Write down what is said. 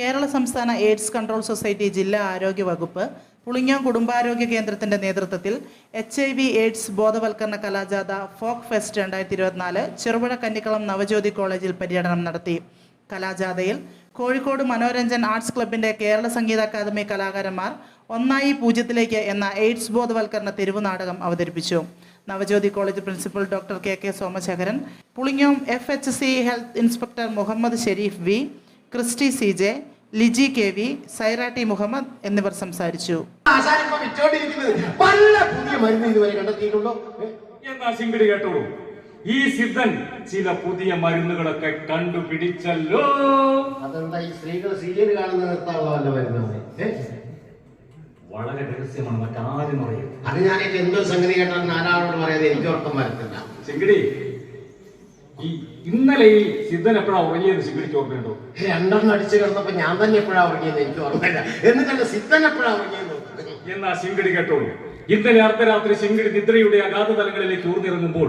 കേരള സംസ്ഥാന AIDS control society ജില്ലാ ആരോഗ്യ വകുപ്പ് പുളിങ്ങോം കുടുംബാരോഗ്യ കേന്ദ്രത്തിന്റെ നേതൃത്വത്തിൽ എച്ച് ഐ വി എയ്ഡ്സ് ബോധവൽക്കരണ കലാജാഥ ഫോക്ക് ഫെസ്റ്റ് രണ്ടായിരത്തി ഇരുപത്തിനാല് ചെറുപുഴ കന്നിക്കളം നവജ്യോതി കോളേജിൽ പര്യടനം നടത്തി. കലാജാഥയിൽ കോഴിക്കോട് മനോരഞ്ജൻ ആർട്സ് ക്ലബിന്റെ കേരള സംഗീത അക്കാദമി കലാകാരന്മാർ ഒന്നായി പൂജ്യത്തിലേക്ക് എന്ന എയ്ഡ്സ് ബോധവൽക്കരണ തെരുവ് നാടകം അവതരിപ്പിച്ചു. Navajyothi college principal doctor K K Somasekharan Pulingome F H C health inspector Muhammad Sharif V Christy C J Liji K V Saira T Muhammad എന്നിവർ സംസാരിച്ചു. കേട്ടോളൂ. ഈ സിദ്ധൻ ചില പുതിയ മരുന്നുകളൊക്കെ കണ്ടുപിടിച്ചല്ലോ. അതെന്താ ഈ സ്ത്രീകൾ സീരിയൽ കാണുന്ന നിർത്താനുള്ള വളരെ രഹസ്യമാണ് മറ്റാരും അറിയും അത് ഞാൻ എന്തോ സംഗതി കേട്ടാൽ നാലാളോട് പറയാതെ എനിക്ക് ഉറക്കം വരത്തില്ല. സിംഗടി ഈ ഇന്നലെ ഈ സിദ്ധൻ എപ്പോഴാ ഉറങ്ങിയെന്ന് സിഗ്രിക്ക് ഓർമ്മയുണ്ടോ? രണ്ടെണ്ണം അടിച്ചു കിടന്നപ്പോ ഞാൻ തന്നെ എപ്പോഴാ ഉറങ്ങിയെന്ന് എനിക്ക് ഓർമ്മയില്ല. എന്നിട്ടല്ല സിദ്ധൻ എപ്പോഴാ ഉറങ്ങിയെന്ന് എന്നാ സിംഗടി കേട്ടോളൂ. ഇന്നലെ അർദ്ധരാത്രി സിംഗടി നിദ്രയുടെ അഗാധ തലങ്ങളിലേക്ക് ഊർന്നിറങ്ങുമ്പോൾ